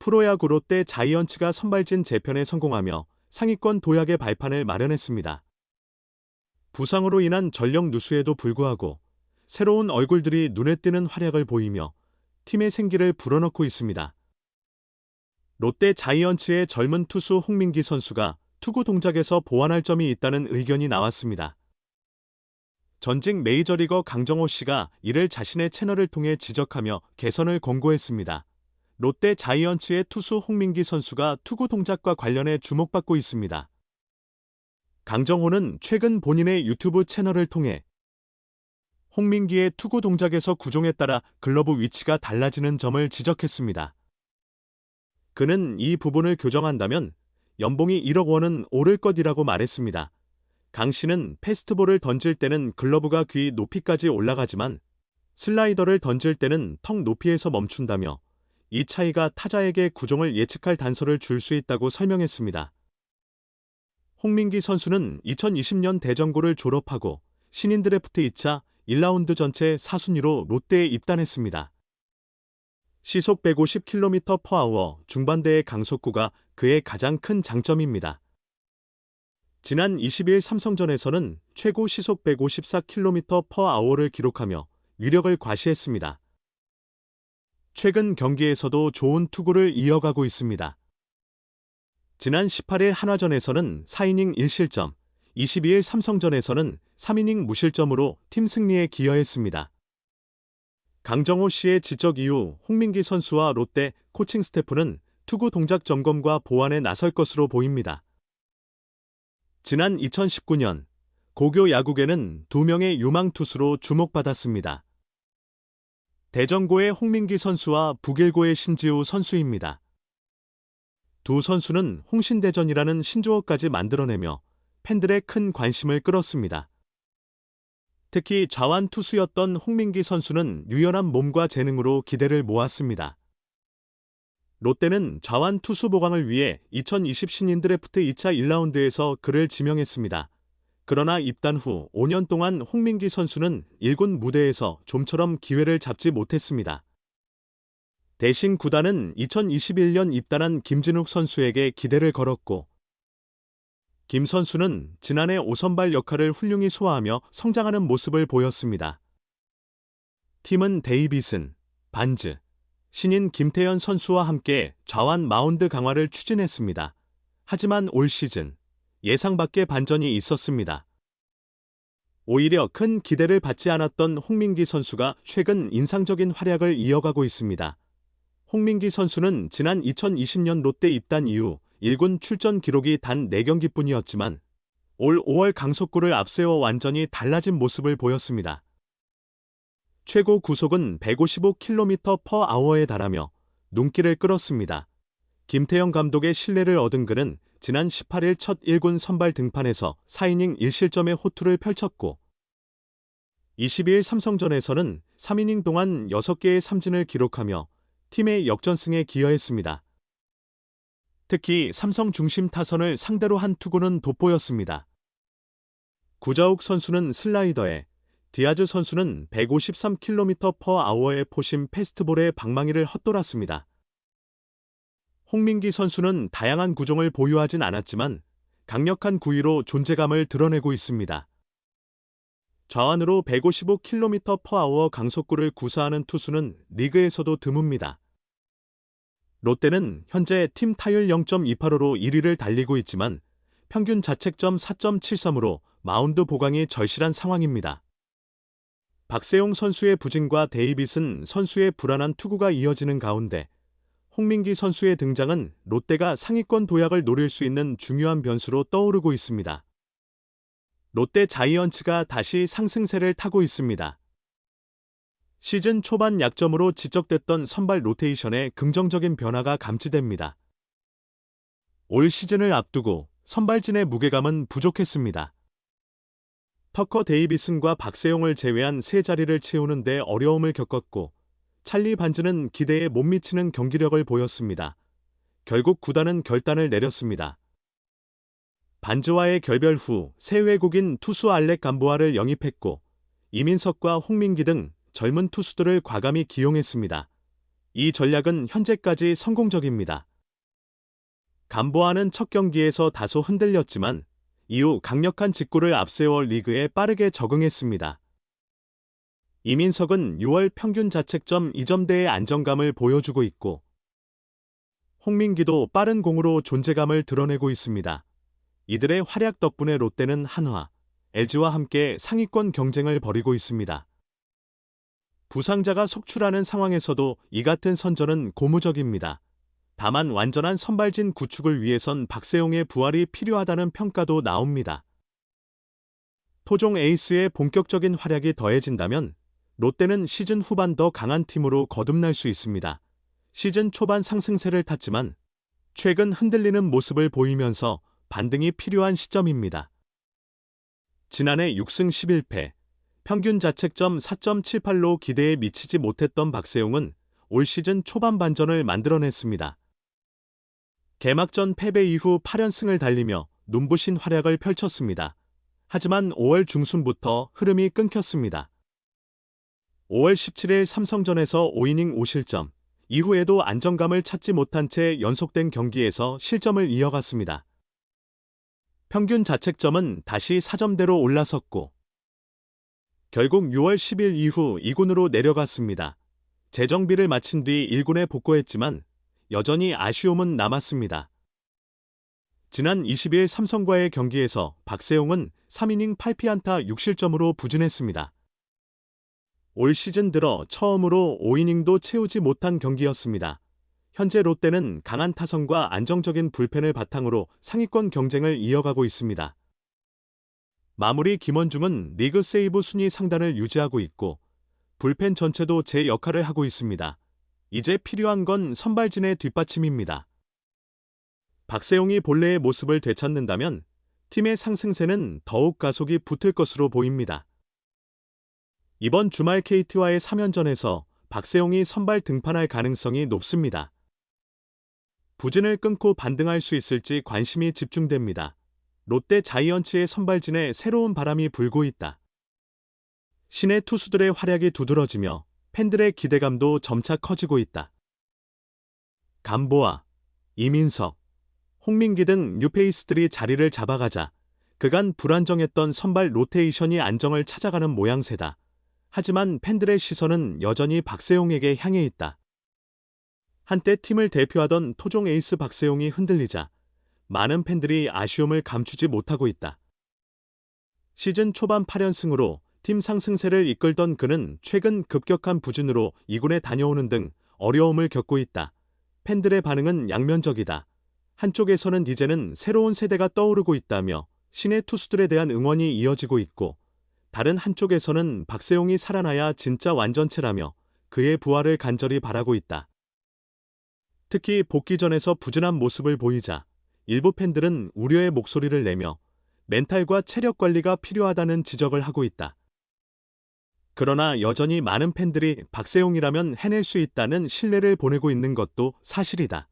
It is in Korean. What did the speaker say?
프로야구 롯데 자이언츠가 선발진 재편에 성공하며 상위권 도약의 발판을 마련했습니다. 부상으로 인한 전력 누수에도 불구하고 새로운 얼굴들이 눈에 띄는 활약을 보이며 팀의 생기를 불어넣고 있습니다. 롯데 자이언츠의 젊은 투수 홍민기 선수가 투구 동작에서 보완할 점이 있다는 의견이 나왔습니다. 전직 메이저리거 강정호 씨가 이를 자신의 채널을 통해 지적하며 개선을 권고했습니다. 롯데 자이언츠의 투수 홍민기 선수가 투구 동작과 관련해 주목받고 있습니다. 강정호는 최근 본인의 유튜브 채널을 통해 홍민기의 투구 동작에서 구종에 따라 글러브 위치가 달라지는 점을 지적했습니다. 그는 이 부분을 교정한다면 연봉이 1억 원은 오를 것이라고 말했습니다. 강 씨는 패스트볼을 던질 때는 글러브가 귀 높이까지 올라가지만 슬라이더를 던질 때는 턱 높이에서 멈춘다며 이 차이가 타자에게 구종을 예측할 단서를 줄 수 있다고 설명했습니다. 홍민기 선수는 2020년 대전고를 졸업하고 신인 드래프트 2차 1라운드 전체 4순위로 롯데에 입단했습니다. 시속 150km/h 중반대의 강속구가 그의 가장 큰 장점입니다. 지난 20일 삼성전에서는 최고 시속 154km/h를 기록하며 위력을 과시했습니다. 최근 경기에서도 좋은 투구를 이어가고 있습니다. 지난 18일 한화전에서는 4이닝 1실점, 22일 삼성전에서는 3이닝 무실점으로 팀 승리에 기여했습니다. 강정호 씨의 지적 이후 홍민기 선수와 롯데 코칭 스태프는 투구 동작 점검과 보완에 나설 것으로 보입니다. 지난 2019년 고교 야구계는 두 명의 유망 투수로 주목받았습니다. 대전고의 홍민기 선수와 북일고의 신지우 선수입니다. 두 선수는 홍신대전이라는 신조어까지 만들어내며 팬들의 큰 관심을 끌었습니다. 특히 좌완 투수였던 홍민기 선수는 유연한 몸과 재능으로 기대를 모았습니다. 롯데는 좌완 투수 보강을 위해 2020 신인 드래프트 2차 1라운드에서 그를 지명했습니다. 그러나 입단 후 5년 동안 홍민기 선수는 1군 무대에서 좀처럼 기회를 잡지 못했습니다. 대신 구단은 2021년 입단한 김진욱 선수에게 기대를 걸었고 김 선수는 지난해 5선발 역할을 훌륭히 소화하며 성장하는 모습을 보였습니다. 팀은 데이비슨, 반즈, 신인 김태현 선수와 함께 좌완 마운드 강화를 추진했습니다. 하지만 올 시즌 예상 밖의 반전이 있었습니다. 오히려 큰 기대를 받지 않았던 홍민기 선수가 최근 인상적인 활약을 이어가고 있습니다. 홍민기 선수는 지난 2020년 롯데 입단 이후 1군 출전 기록이 단 4경기뿐이었지만 올 5월 강속구를 앞세워 완전히 달라진 모습을 보였습니다. 최고 구속은 155km/h에 달하며 눈길을 끌었습니다. 김태형 감독의 신뢰를 얻은 그는 지난 18일 첫 1군 선발 등판에서 4이닝 1실점의 호투를 펼쳤고 22일 삼성전에서는 3이닝 동안 6개의 삼진을 기록하며 팀의 역전승에 기여했습니다. 특히 삼성 중심 타선을 상대로 한 투구는 돋보였습니다. 구자욱 선수는 슬라이더에 디아즈 선수는 153km/h의 포심 패스트볼에 방망이를 헛돌았습니다. 홍민기 선수는 다양한 구종을 보유하진 않았지만 강력한 구위로 존재감을 드러내고 있습니다. 좌완으로 155km/h 강속구를 구사하는 투수는 리그에서도 드뭅니다. 롯데는 현재 팀 타율 0.285로 1위를 달리고 있지만 평균 자책점 4.73으로 마운드 보강이 절실한 상황입니다. 박세용 선수의 부진과 데이빗은 선수의 불안한 투구가 이어지는 가운데 홍민기 선수의 등장은 롯데가 상위권 도약을 노릴 수 있는 중요한 변수로 떠오르고 있습니다. 롯데 자이언츠가 다시 상승세를 타고 있습니다. 시즌 초반 약점으로 지적됐던 선발 로테이션에 긍정적인 변화가 감지됩니다. 올 시즌을 앞두고 선발진의 무게감은 부족했습니다. 터커 데이비슨과 박세용을 제외한 세 자리를 채우는 데 어려움을 겪었고 찰리 반즈는 기대에 못 미치는 경기력을 보였습니다. 결국 구단은 결단을 내렸습니다. 반즈와의 결별 후 새 외국인 투수 알렉 감보아를 영입했고 이민석과 홍민기 등 젊은 투수들을 과감히 기용했습니다. 이 전략은 현재까지 성공적입니다. 감보아는 첫 경기에서 다소 흔들렸지만 이후 강력한 직구를 앞세워 리그에 빠르게 적응했습니다. 이민석은 6월 평균 자책점 2점대의 안정감을 보여주고 있고 홍민기도 빠른 공으로 존재감을 드러내고 있습니다. 이들의 활약 덕분에 롯데는 한화, LG와 함께 상위권 경쟁을 벌이고 있습니다. 부상자가 속출하는 상황에서도 이 같은 선전은 고무적입니다. 다만 완전한 선발진 구축을 위해선 박세용의 부활이 필요하다는 평가도 나옵니다. 토종 에이스의 본격적인 활약이 더해진다면 롯데는 시즌 후반 더 강한 팀으로 거듭날 수 있습니다. 시즌 초반 상승세를 탔지만 최근 흔들리는 모습을 보이면서 반등이 필요한 시점입니다. 지난해 6승 11패, 평균 자책점 4.78로 기대에 미치지 못했던 박세용은 올 시즌 초반 반전을 만들어냈습니다. 개막전 패배 이후 8연승을 달리며 눈부신 활약을 펼쳤습니다. 하지만 5월 중순부터 흐름이 끊겼습니다. 5월 17일 삼성전에서 5이닝 5실점, 이후에도 안정감을 찾지 못한 채 연속된 경기에서 실점을 이어갔습니다. 평균 자책점은 다시 4점대로 올라섰고 결국 6월 10일 이후 2군으로 내려갔습니다. 재정비를 마친 뒤 1군에 복구했지만 여전히 아쉬움은 남았습니다. 지난 20일 삼성과의 경기에서 박세용은 3이닝 8피안타 6실점으로 부진했습니다. 올 시즌 들어 처음으로 5이닝도 채우지 못한 경기였습니다. 현재 롯데는 강한 타선과 안정적인 불펜을 바탕으로 상위권 경쟁을 이어가고 있습니다. 마무리 김원중은 리그 세이브 순위 상단을 유지하고 있고 불펜 전체도 제 역할을 하고 있습니다. 이제 필요한 건 선발진의 뒷받침입니다. 박세용이 본래의 모습을 되찾는다면 팀의 상승세는 더욱 가속이 붙을 것으로 보입니다. 이번 주말 KT와의 3연전에서 박세용이 선발 등판할 가능성이 높습니다. 부진을 끊고 반등할 수 있을지 관심이 집중됩니다. 롯데 자이언츠의 선발진에 새로운 바람이 불고 있다. 신의 투수들의 활약이 두드러지며 팬들의 기대감도 점차 커지고 있다. 감보아, 이민석, 홍민기 등 뉴페이스들이 자리를 잡아가자 그간 불안정했던 선발 로테이션이 안정을 찾아가는 모양새다. 하지만 팬들의 시선은 여전히 박세용에게 향해 있다. 한때 팀을 대표하던 토종 에이스 박세용이 흔들리자 많은 팬들이 아쉬움을 감추지 못하고 있다. 시즌 초반 8연승으로 팀 상승세를 이끌던 그는 최근 급격한 부진으로 2군에 다녀오는 등 어려움을 겪고 있다. 팬들의 반응은 양면적이다. 한쪽에서는 이제는 새로운 세대가 떠오르고 있다며 신의 투수들에 대한 응원이 이어지고 있고 다른 한쪽에서는 박세용이 살아나야 진짜 완전체라며 그의 부활을 간절히 바라고 있다. 특히 복귀전에서 부진한 모습을 보이자 일부 팬들은 우려의 목소리를 내며 멘탈과 체력 관리가 필요하다는 지적을 하고 있다. 그러나 여전히 많은 팬들이 박세용이라면 해낼 수 있다는 신뢰를 보내고 있는 것도 사실이다.